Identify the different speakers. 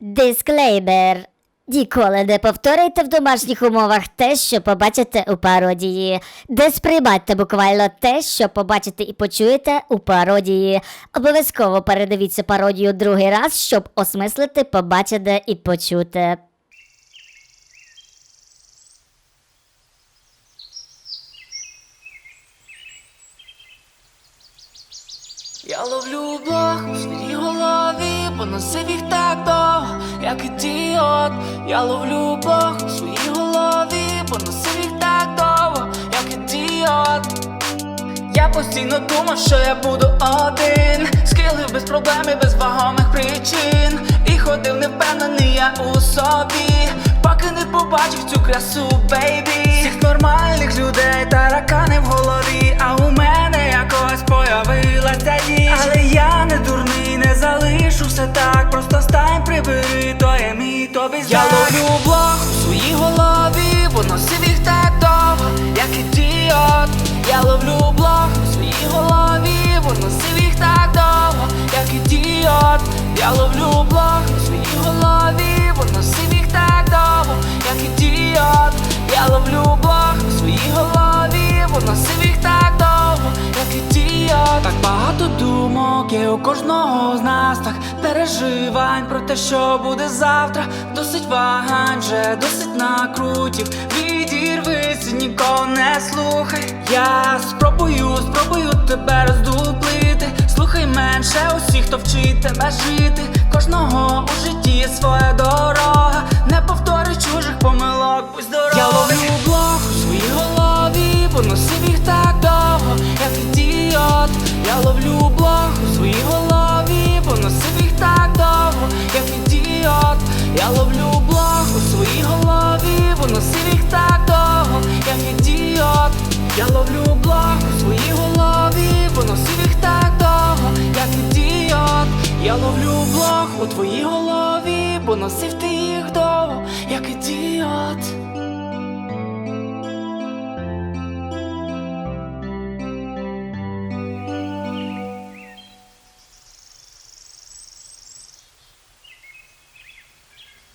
Speaker 1: Дисклеймер. Ніколи не повторюйте в домашніх умовах те, що побачите у пародії. Не сприймайте буквально те, що побачите і почуєте у пародії. Обов'язково передивіться пародію другий раз, щоб осмислити побачене і почуте.
Speaker 2: Я ловлю блох поносив їх так довго, як ідіот. Я ловлю блох у своїй голові, поносив їх так довго, як ідіот. Я постійно думав, що я буду один. Скилив без проблем і без вагомих причин. І ходив невпевнений я у собі. Поки не побачив цю красу, бейбі. Всіх нормальних людей таракани прибери, то є мій тобі знак Я ловлю блох у своїй голові Поносив їх так довго, як ідіот. Я ловлю блох у своїй голові Поносив їх так довго, як ідіот. Я ловлю блох у своїй голові Поносив їх так довго, як ідіот. Я ловлю блох у своїй голові Поносив їх так довго, як ідіот. Так багато є у кожного з нас Так переживань про те, що буде завтра. Досить вагань, вже досить накрутів Відірвись, нікого не слухай. Я спробую, спробую тебе роздуплити. Слухай менше усіх, хто вчить тебе жити Я ловлю блох у своїй голові воно їх так довго, як ідіот. Я ловлю блох у своїй голові воно їх так довго, як ідіот. Я ловлю блох у твоїй голові Поносив ти їх довго,